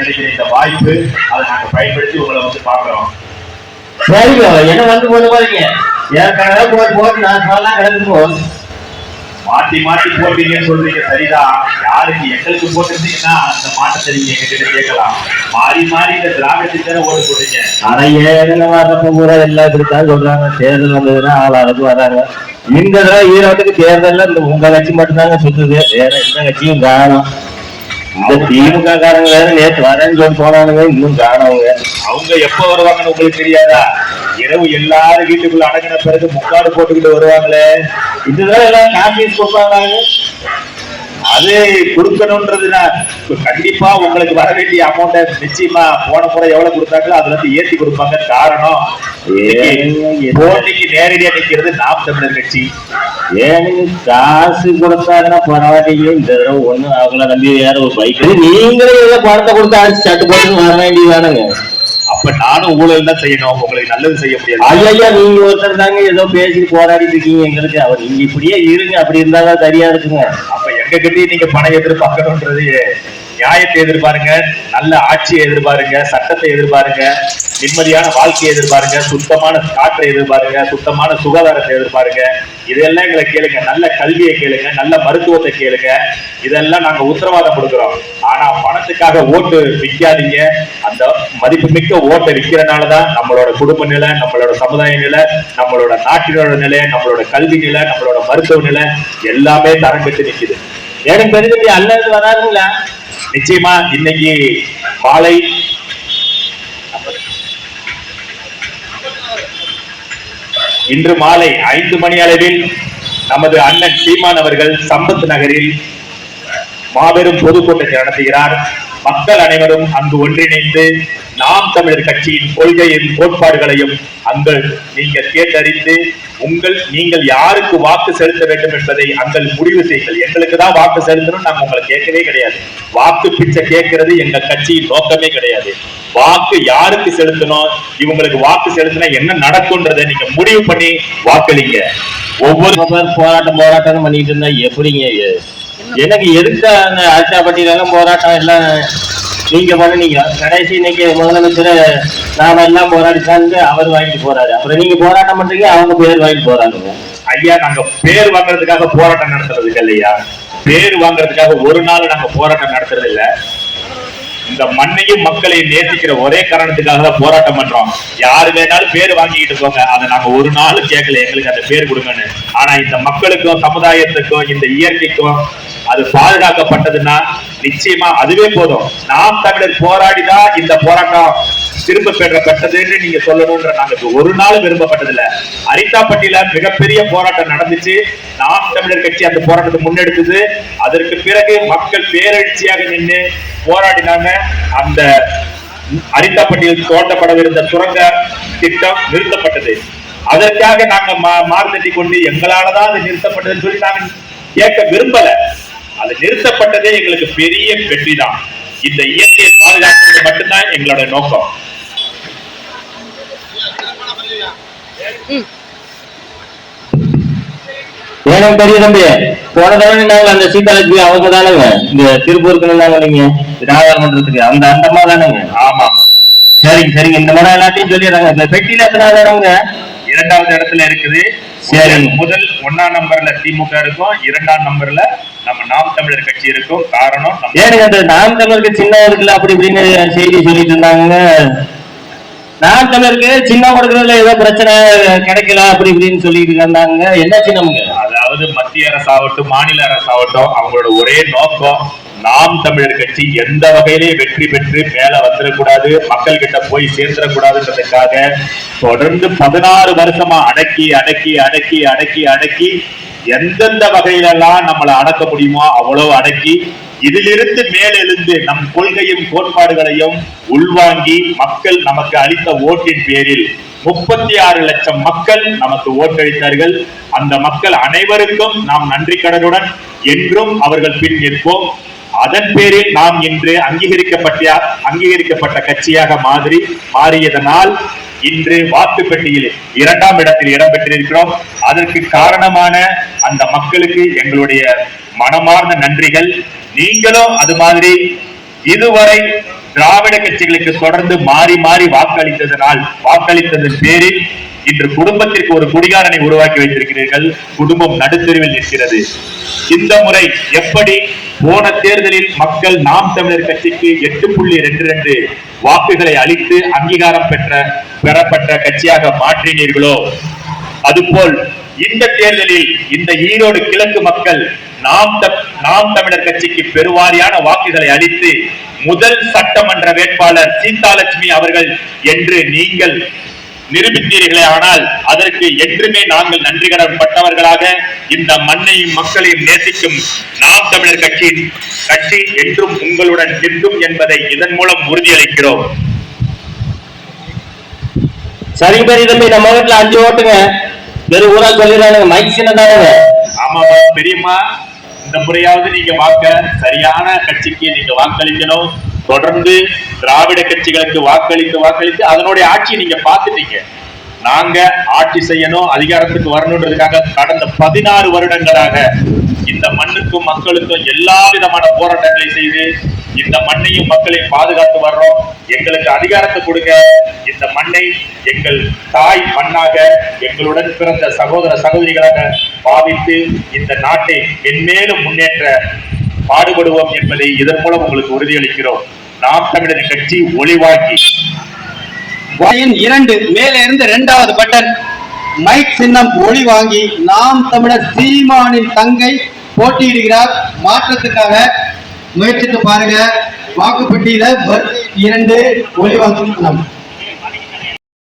கிடைக்கிற இந்த வாய்ப்பு அதை நாங்க பயன்படுத்தி உங்களை வந்து பாக்குறோம் சரிங்க என்ன வந்து போது பாருங்க ஏற்கனவே போய் போட்டு நான் சொல்லலாம் கிடக்குமோ மாத்தி மாத்தி போட்டீங்கன்னு சொல்றீங்க சரிதான். யாருக்கு எங்களுக்கு போட்டிருந்தீங்கன்னா அந்த மாற்றத்தை நீங்க எங்ககிட்ட கேட்கலாம். மாறி மாறி இந்த திராவிடத்துக்கு தானே ஓட்டு போட்டீங்க. ஆனா ஏழுல வர்றப்ப பூரா எல்லாம் இப்படித்தான் சொல்றாங்க. தேர்தல் வந்ததுன்னா ஆளாளுக்கு வராங்க. இந்த தடவை ஈரோட்டுக்கு தேர்தல்ல இந்த உங்க கட்சி மட்டும்தாங்க சுத்துது. வேற எந்த கட்சியும் காணும். இந்த திமுக காரங்க வேற நேற்று வரேன்னு சொல்லி போனானுங்க இன்னும் காணவங்க அவங்க எப்ப வருவாங்கன்னு உங்களுக்கு தெரியாதா? இரவு எல்லாரும் வீட்டுக்குள்ள அடங்கின பிறகு முக்காடு போட்டுக்கிட்டு வருவாங்களே. இந்த தடவை எல்லாம் காப்பி கொடுப்பாங்க அது கொடுக்கணும்ன்றதுனா கண்டிப்பா உங்களுக்கு வர வேண்டிய அமௌண்ட்டை நிச்சயமா போன முறை எவ்வளவு கொடுத்தாங்களோ அதுல இருந்து ஏத்தி கொடுப்பாங்க காரணம். நேரடியா நிக்கிறது நாம் தமிழர் கட்சி. ஏனுங்க காசு கொடுத்தாங்கன்னா பரவாயில்லையே? இந்த தடவை ஒண்ணு அவங்கள நம்பி வேற ஒரு பைக் நீங்களே ஏதோ பணத்தை கொடுத்து அடிச்சு சட்டு போட்டு வர வேண்டியதானுங்க அப்ப நானும் ஊழல் தான் செய்யணும். உங்களுக்கு நல்லது செய்ய முடியாது. ஐயா நீங்க ஒருத்தர் தாங்க ஏதோ பேசி போராடிட்டு இருக்கீங்க எங்களுக்கு. அவர் நீங்க இப்படியே இருங்க. அப்படி இருந்தாதான் சரியா இருக்குங்க. அப்ப எங்க கிட்டயும் நீங்க பணம் எதிர்பார்க்கணும்ன்றது நியாயத்தை எதிர்பாருங்க நல்ல ஆட்சியை எதிர்பாருங்க சட்டத்தை எதிர்பாருங்க நிம்மதியான வாழ்க்கையை எதிர்பாருங்க சுத்தமான காற்றை எதிர்பாருங்க சுத்தமான சுகாதாரத்தை எதிர்பாருங்க. இதெல்லாம் எங்களை கேளுங்க நல்ல கல்வியை கேளுங்க நல்ல மருத்துவத்தை கேளுங்க. இதெல்லாம் நாங்க உத்தரவாதம் கொடுக்குறோம். ஆனா பணத்துக்காக ஓட்டு விற்காதீங்க. அந்த மதிப்புமிக்க ஓட்டை விற்கிறனாலதான் நம்மளோட குடும்ப நிலை நம்மளோட சமுதாய நிலை நம்மளோட நாட்டினோட நிலை நம்மளோட கல்வி நிலை நம்மளோட மருத்துவ நிலை எல்லாமே தரம் பெற்று நிற்குது எனக்கு தெரிஞ்சு அல்லது வராதுங்களா? நிச்சயமா இன்னைக்கு மாலை. இன்று மாலை ஐந்து மணி அளவில் நமது அண்ணன் சீமான் அவர்கள் சம்பத் நகரில் மாபெரும் பொதுக்கூட்டத்தை நடத்துகிறார். மக்கள் அனைவரும் அங்கு ஒன்றிணைந்து நாம் தமிழர் கட்சியின் கொள்கையின் கோட்பாடுகளையும் அங்கு நீங்கள் கேட்டறிந்து உங்கள் நீங்கள் யாருக்கு வாக்கு செலுத்த வேண்டும் என்பதை அங்கள் முடிவு செய்யுங்கள். எங்களுக்கு தான் வாக்கு செலுத்தணும் நாங்கள் உங்களை கேட்கவே கிடையாது. வாக்கு பிச்சை கேட்கறது எங்க கட்சியின் நோக்கமே கிடையாது. வாக்கு யாருக்கு செலுத்தணும்? இவங்களுக்கு வாக்கு செலுத்தினா என்ன நடக்கும்ன்றதை நீங்க முடிவு பண்ணி வாக்களிங்க. ஒவ்வொரு போராட்டம் போராட்டம் பண்ணிட்டு இருந்தா எப்படிங்க எனக்கு எதுக்கு அந்த அரிசாப்பட்டியில பட்டியலாம் போராட்டம் எல்லாம் நீங்க பண்ணுனீங்க? கடைசி இன்னைக்கு முதலமைச்சர் நாம எல்லாம் போராடி அவர் வாங்கிட்டு போறாரு. அப்புறம் நீங்க போராட்டம் பண்றீங்க அவங்க பேர் வாங்கிட்டு போறாங்க. ஐயா நாங்க பேர் வாங்குறதுக்காக போராட்டம் நடத்துறது இல்லையா? பேர் வாங்குறதுக்காக ஒரு நாள் நாங்க போராட்டம் நடத்துறது இல்லை இந்த மண்ணையும் மக்களையும் நேசிக்கிற ஒரே காரணத்துக்காக தான் போராட்டம் பண்றோம். யாரு வேணாலும் பேர் வாங்கிக்கிட்டு போங்க. அதை நாங்க ஒரு நாள் கேட்கல. எங்களுக்கு அந்த பேர் கொடுங்கன்னு. ஆனா இந்த மக்களுக்கும் சமுதாயத்துக்கும் இந்த இயற்கைக்கும் அது பாதுகாக்கப்பட்டதுன்னா நிச்சயமா அதுவே போதும். நாம் தமிழர் போராடிதான் இந்த போராட்டம் திரும்ப பெறப்பட்டதுன்னு நீங்க சொல்லணும்ன்ற நாங்க ஒரு நாள் விரும்பப்பட்டதில்ல. அரித்தாப்பட்டியில மிகப்பெரிய போராட்டம் நடந்துச்சு. நாம் தமிழர் கட்சி அந்த போராட்டத்தை முன்னெடுத்தது. அதற்கு பிறகு மக்கள் பேரெழுச்சியாக நின்று போராடினாங்க. அந்த அரித்தாப்பட்டியில் தோண்டப்படவிருந்த சுரங்க திட்டம் நிறுத்தப்பட்டது. அதற்காக நாங்க மா- மார்த்தட்டி கொண்டு எங்களாலதான் அது நிறுத்தப்பட்டதுன்னு சொல்லி நாங்க கேட்க விரும்பல. அது நிறுத்தப்பட்டதே எங்களுக்கு பெரிய வெற்றி தான் இந்த இயற்கையை பாதுகாக்கிறது மட்டும்தான் எங்களோட நோக்கம். எனக்கு பெரிய தம்பி போன தடவை நாங்க அந்த சீதாலட்சுமி அவங்க தானேங்க. இந்த திருப்பூருக்கு நாங்க நீங்க நாகர்மன்றத்துக்கு அந்த அந்தமா தானேங்க. ஆமா சரிங்க சரிங்க. இந்த மடம் எல்லாத்தையும் சொல்லிடுறாங்க. இந்த பெட்டியில எத்தனை இடங்க இரண்டாவது இடத்துல இருக்குது. சரி. முதல் ஒன்னாம் நம்பர்ல திமுக இருக்கும். இரண்டாம் நம்பர்ல நம்ம நாம் தமிழர் கட்சி இருக்கும். காரணம் ஏனுங்க அந்த நாம் தமிழருக்கு சின்ன இருக்குல்ல அப்படி இப்படின்னு செய்தி சொல்லிட்டு இருந்தாங்க நான் தமிழருக்கு சின்னம் கொடுக்கறதுல ஏதோ பிரச்சனை கிடைக்கல அப்படி இப்படின்னு சொல்லிட்டு இருந்தாங்க. என்ன சின்னமுங்க அதாவது மத்திய அரசாகட்டும் மாநில அரசாகட்டும் அவங்களோட ஒரே நோக்கம் நாம் தமிழர் கட்சி எந்த வகையிலே வெற்றி பெற்று மேல வந்துடக்கூடாது மக்கள் கிட்ட போய் சேர்ந்துடக்கூடாதுன்றதுக்காக தொடர்ந்து பதினாறு வருஷமா அடக்கி அடக்கி அடக்கி அடக்கி அடக்கி எந்தெந்த வகையிலெல்லாம் நம்மளை அடக்க முடியுமோ அவ்வளவு அடக்கி இதிலிருந்து மேலெழுந்து நம் கொள்கையும் கோட்பாடுகளையும் உள்வாங்கி மக்கள் நமக்கு அளித்த ஓட்டின் பேரில் முப்பத்தி ஆறு லட்சம் மக்கள் நமக்கு ஓட்டளித்தார்கள். அந்த மக்கள் அனைவருக்கும் நாம் நன்றி கடனுடன் என்றும் அவர்கள் பின் நிற்போம். அதன் பேரில் நாம் இன்று அங்கீகரிக்கப்பட்ட அங்கீகரிக்கப்பட்ட கட்சியாக மாதிரி மாறியதனால் இன்று வாக்கு பெட்டியில் இரண்டாம் இடத்தில் இடம்பெற்றிருக்கிறோம் அதற்கு காரணமான அந்த மக்களுக்கு எங்களுடைய மனமார்ந்த நன்றிகள். நீங்களும் அது மாதிரி இதுவரை திராவிட கட்சிகளுக்கு தொடர்ந்து மாறி மாறி வாக்களித்ததனால் வாக்களித்ததன் பேரில் இன்று குடும்பத்திற்கு ஒரு குடிகாரனை உருவாக்கி வைத்திருக்கிறீர்கள். குடும்பம் நடுத்தெருவில் நிற்கிறது. இந்த முறை எப்படி போன தேர்தலில் மக்கள் நாம் தமிழர் கட்சிக்கு எட்டு புள்ளி ரெண்டு ரெண்டு வாக்குகளை அளித்து அங்கீகாரம் பெற்ற பெறப்பட்ட கட்சியாக மாற்றினீர்களோ? அதுபோல் இந்த தேர்தலில் இந்த ஈரோடு கிழக்கு மக்கள் நாம் த- நாம் தமிழர் கட்சிக்கு பெருவாரியான வாக்குகளை அளித்து முதல் சட்டமன்ற வேட்பாளர் சீதாலட்சுமி அவர்கள் என்று நீங்கள் நிரூபித்தீர்களே ஆனால் அதற்கு என்றுமே நாங்கள் நன்றி கடன் பட்டவர்களாக இந்த மண்ணையும் மக்களையும் நேசிக்கும் நாம் தமிழர் கட்சி கட்சி என்றும் உங்களுடன் நிற்கும் என்பதை இதன் மூலம் உறுதியளிக்கிறோம். சரிங்க பெரிய தம்பி நம்ம வீட்டுல அஞ்சு ஓட்டுங்க. வெறும் ஊரா சொல்லிடுறானுங்க மைக் சின்னதானுங்க. ஆமாமா பெரியம்மா இந்த முறையாவது நீங்க வாக்க சரியான கட்சிக்கு நீங்க வாக்களிக்கணும். தொடர்ந்து திராவிட கட்சிகளுக்கு வாக்களித்து வாக்களித்து அதனுடைய ஆட்சியை நீங்க பார்த்துட்டீங்க. நாங்க ஆட்சி செய்யணும் அதிகாரத்துக்கு வரணுன்றதுக்காக கடந்த பதினாறு வருடங்களாக இந்த மண்ணுக்கும் மக்களுக்கும் எல்லா விதமான போராட்டங்களை செய்து இந்த மண்ணையும் மக்களையும் பாதுகாத்து வர்றோம். எங்களுக்கு அதிகாரத்தை கொடுங்க. இந்த மண்ணை எங்கள் தாய் மண்ணாக எங்களுடன் பிறந்த சகோதர சகோதரிகளாக பாவித்து இந்த நாட்டை மென்மேலும் முன்னேற்ற பாடுபடுவோம் என்பதை இதன் மூலம் உங்களுக்கு உறுதியளிக்கிறோம். நாம் தமிழர் கட்சி ஒளிவாக்கி இரண்டு மேலே இருந்து இரண்டாவது பட்டன். மைக் சின்னம் ஒளி வாங்கி நாம் தமிழர் சீமானின் தங்கை போட்டியிடுகிறார். மாற்றத்துக்காக முயற்சித்து பாருங்க. வாக்குப்பட்டியில இரண்டு ஒளி வாங்கி